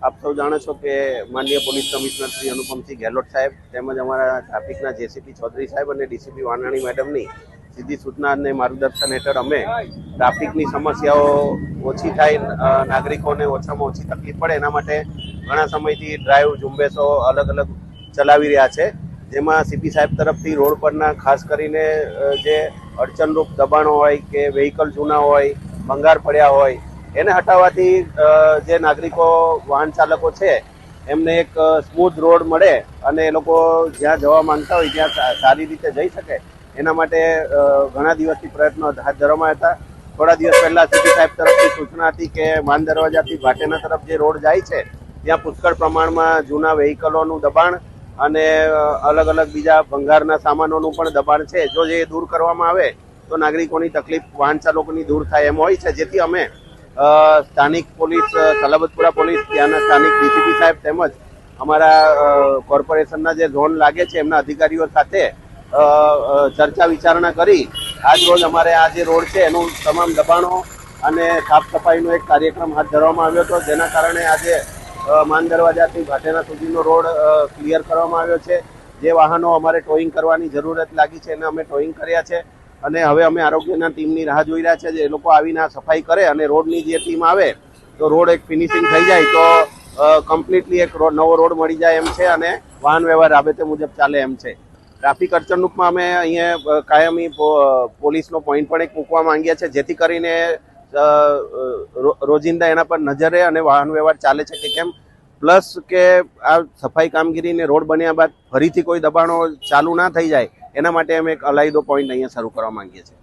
જાણો છો કે માનનીય પોલીસ કમિશનર શ્રી અનુપમસિંહ ગેહલોત સાહેબ તેમજ અમારા ટ્રાફિકના જેસીપી ચૌધરી સાહેબ અને ડીસીપી વાનાણી મેડમની સીધી સૂચના અને માર્ગદર્શન હેઠળ અમે ટ્રાફિકની સમસ્યાઓ ઓછી થાય નાગરિકોને ઓછામાં ઓછી તકલીફ પડે એના માટે ઘણા સમયથી ડ્રાઈવ ઝુંબેશો અલગ અલગ ચલાવી રહ્યા છે. જેમાં સીપી સાહેબ તરફથી રોડ પરના ખાસ કરીને જે અડચણરૂપ દબાણો હોય કે વેહિકલ જૂના હોય, ભંગાર પડ્યા હોય એને હટાવવાથી જે નાગરિકો, વાહન ચાલકો છે, એમને એક સ્મૂથ રોડ મળે અને એ લોકો જ્યાં જવા માંગતા હોય, ત્યાં સારી રીતે જઈ શકે. એના માટે ઘણા દિવસથી પ્રયત્નો હાથ ધરવામાં હતા. થોડા દિવસ પહેલા સિટી સાહેબ તરફથી સૂચના હતી કે માન દરવાજાથી ભાટેના તરફ જે રોડ જાય છે, ત્યાં પુષ્કળ પ્રમાણમાં જૂના વેહિકલોનું દબાણ અને અલગ અલગ બીજા ભંગારના સામાનોનું પણ દબાણ છે. જો જે દૂર કરવામાં આવે, તો નાગરિકોની તકલીફ વાહન ચાલકોની દૂર થાય એમ હોય છે. જેથી અમે સ્થાનિક પોલીસ સલાબતપુરા પોલીસ ત્યાંના સ્થાનિક ડીસીપી સાહેબ તેમજ અમારા કોર્પોરેશનના જે ઝોન લાગે છે એમના અધિકારીઓ સાથે ચર્ચા વિચારણા કરી. આજ રોજ અમારે આ જે રોડ છે એનું તમામ દબાણો અને સાફ સફાઈનો એક કાર્યક્રમ હાથ ધરવામાં આવ્યો હતો. જેના કારણે આજે માન દરવાજાથી ભાટેના સુધીનો રોડ ક્લિયર કરવામાં આવ્યો છે. જે વાહનો અમારે ટોઈંગ કરવાની જરૂરત લાગી છે એને અમે ટોઈંગ કર્યા છે. અને હવે અમે આરોગ્યના ટીમની રાહ જોઈ રહ્યા છે એ લોકો આવીને સફાઈ કરે અને રોડની જે ટીમ આવે, તો રોડ એક ફિનિશિંગ થઈ જાય તો કમ્પ્લીટલી એક નવો રોડ મળી જાય એમ છે અને વાહન વ્યવહાર રાબેતે મુજબ ચાલે એમ છે. ટ્રાફિક અડચણરૂપમાં અમે અહીંયા કાયમી પોલીસનો પોઈન્ટ પણ એક મૂકવા માંગીએ છીએ, જેથી કરીને રોજિંદા એના પર નજર રહે અને વાહન વ્યવહાર ચાલે છે કે કેમ. પ્લસ કે આ સફાઈ કામગીરીને રોડ બન્યા બાદ ફરીથી કોઈ દબાણો ચાલુ ના થઈ જાય એના માટે અમે એક અલાયદો પોઈન્ટ અહીંયા શરૂ કરવા માંગીએ છીએ.